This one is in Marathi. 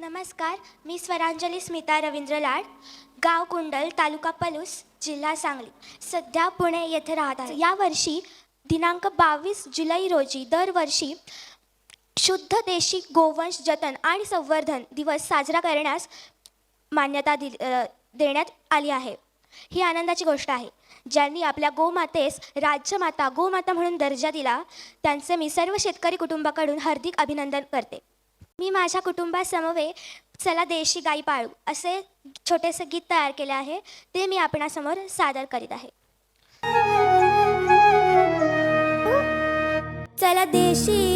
नमस्कार मी स्वरांजली स्मिता रवींद्र लाड गाव कुंडल तालुका पलूस जिल्हा सांगली. सध्या पुणे येथे राहत आहे. यावर्षी दिनांक बावीस जुलै रोजी दरवर्षी शुद्ध देशी गोवंश जतन आणि संवर्धन दिवस साजरा करण्यास मान्यता दिली अ, देण्यात आली आहे. ही आनंदाची गोष्ट आहे. ज्यांनी आपल्या गोमातेस राज्यमाता गोमाता म्हणून दर्जा दिला त्यांचे मी सर्व शेतकरी कुटुंबाकडून हार्दिक अभिनंदन करते. मी माझ्या कुटुंबासमवे चला देशी गाई पाळू असे छोटेसे गीत तयार केले आहे. ते मी आपणासमोर सादर करीत आहे. चला देशी